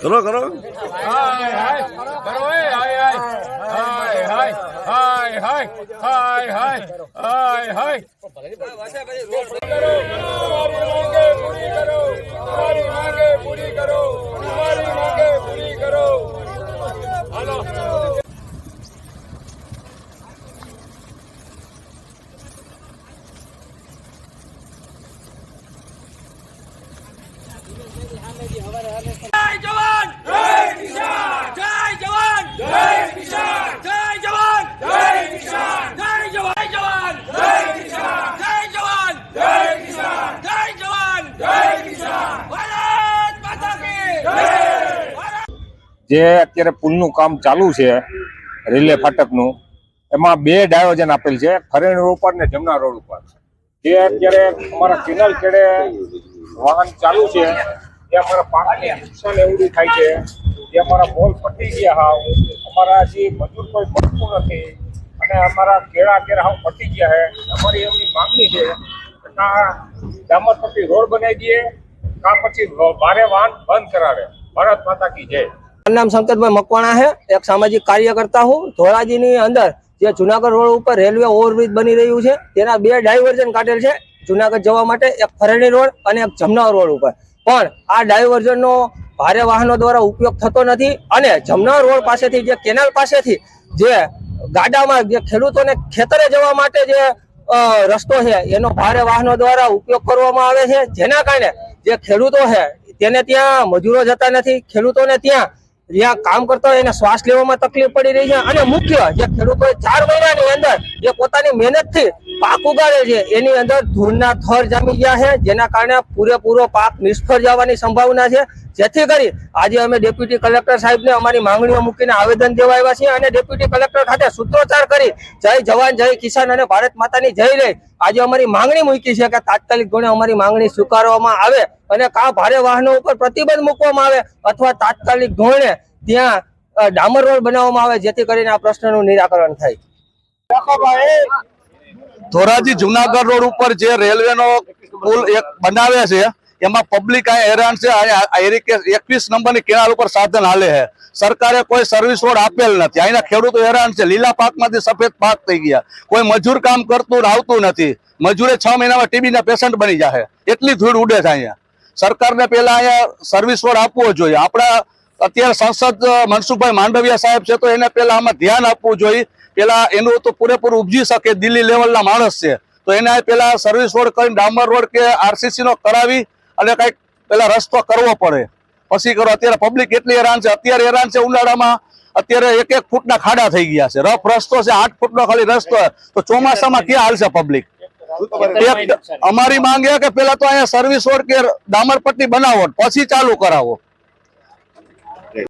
કરો કરો. જય જવાન જય કિસાન જય જવાન જય કિસાન જય જવાન જય કિસાન જય જવાન જય જવાન જય કિસાન જય જવાન જય કિસાન જય જવાન જય કિસાન ભારત માતા કી જય જે અત્યારે પુલનું કામ ચાલુ છે, રેલવે ફાટકનું, એમાં બે ડાયોજન આપેલ છે ફરેણ રોડ ઉપર ને જમના રોડ ઉપર. જે અત્યારે અમારા કેનાલ કેડે વાહન ચાલુ છે જે અમારા પાકને નુકસાન એવડું થાય છે, જે અમારા મોલ પટી ગયા હાવ, અમારા હજી મજૂર કોઈ મળતું નથી, અને અમારા કેળા કેળા હાવ પટી ગયા છે અમારી એમની માંગણી છે ડામર પટ્ટી રોડ બનાવી દઈએ, કાં પછી ભારે વાહન બંધ કરાવે. ભારત માતા કી જય. મારું નામ શંકરભાઈ મકવાણા છે. એક સામાજિક કાર્યકર્તા હું. ધોરાજીની અંદર જે જુનાગઢ રોડ ઉપર રેલવે ઓવરબ્રિજ બની રહ્યું છે, તેના બે ડાયવર્ઝન કાઢેલ છે. જુનાગઢ જવા માટે એક ફરેણી રોડ અને એક જમનાર રોડ ઉપર. પણ આ ડાયવર્ઝનનો ભારે વાહનો દ્વારા ઉપયોગ થતો નથી અને જમનાર રોડ પાસેથી જે કેનાલ પાસેથી જે ગાડામાં જે ખેડૂતોને ખેતરે જવા માટે જે રસ્તો છે, એનો ભારે વાહનો દ્વારા ઉપયોગ કરવામાં આવે છે. જેના કારણે જે ખેડૂતો છે, તેને ત્યાં મજૂરો જતા નથી. ખેડૂતોને ત્યાં જ્યાં કામ કરતા હોય એને શ્વાસ લેવામાં તકલીફ પડી રહી છે. અને મુખ્ય જે ખેડૂતોએ ચાર મહિનાની અંદર જે પોતાની મહેનતથી પાક ઉગાડે છે. એની અંદર ધૂળના થર જામી ગયા છે, જેના કારણે પૂરેપૂરો પાક નિષ્ફળ જવાની સંભાવના છે. જેથી કરી આજે અમે ડેપ્યુટી કલેક્ટર સાહેબને અમારી માંગણીઓ મૂકીને આવેદન દેવા આવ્યા છીએ અને ડેપ્યુટી કલેક્ટર ખાતે સૂત્રોચ્ચાર કરી જય જવાન, જય કિસાન અને ભારત માતાની જય લઈ આજે અમારી માંગણી મૂકી છે કે તાત્કાલિક ધોરણે અમારી માંગણી સ્વીકારવામાં આવે અને કા ભારે વાહનો ઉપર પ્રતિબંધ મૂકવામાં આવે અથવા તાત્કાલિક ધોરણે ત્યાં ડામર રોડ બનાવવામાં આવે, જેથી કરીને આ પ્રશ્નનું નિરાકરણ થાય. ધોરાજી જુનાગઢ રોડ ઉપર જે રેલવેનો પુલ એક બનાવે છે, એમાં પબ્લિક અહીંયા હેરાન છે અહીંયા એકવીસ નંબરની કેનાલ ઉપર સાધન હાલે છે. સરકારે કોઈ સર્વિસ રોડ આપેલ નથી. અહીંના ખેડૂતો હેરાન છે. લીલા પાકમાંથી સફેદ પાક થઈ ગયા. કોઈ મજૂર કામ કરતું આવતું નથી. મજૂરે છ મહિનામાં ટીબી ના પેશન્ટ બની જાય એટલી ધૂળ ઉડે છે અહીંયા. સરકારને પેલા અહીંયા સર્વિસ રોડ આપવો જોઈએ. આપણા અત્યારે સંસદ મનસુખભાઈ માંડવિયા સાહેબ છે, તો એને પેલા આમાં ધ્યાન આપવું જોઈએ. પેલા એનું તો પૂરેપૂરું ઉપજી શકે, દિલ્હી લેવલના માણસ છે. તો એને પેલા સર્વિસ રોડ કરીને ડામર રોડ કે આરસીસી નો કરાવી અને કંઈક પેલા રસ્તો કરવો પડે. પછી કરો, અત્યારે પબ્લિક એટલી હેરાન છે, અત્યારે હેરાન છે ઉનાળામાં, અત્યારે એક એક ફૂટના ખાડા થઈ ગયા છે. રફ રસ્તો છે, આઠ ફૂટનો ખાલી રસ્તો. તો ચોમાસામાં ક્યાં હાલશે પબ્લિક અમારી માંગ એ કે પેલા તો અહીંયા સર્વિસ રોડ કે ડામર પટ્ટી બનાવો, પછી ચાલુ કરાવો.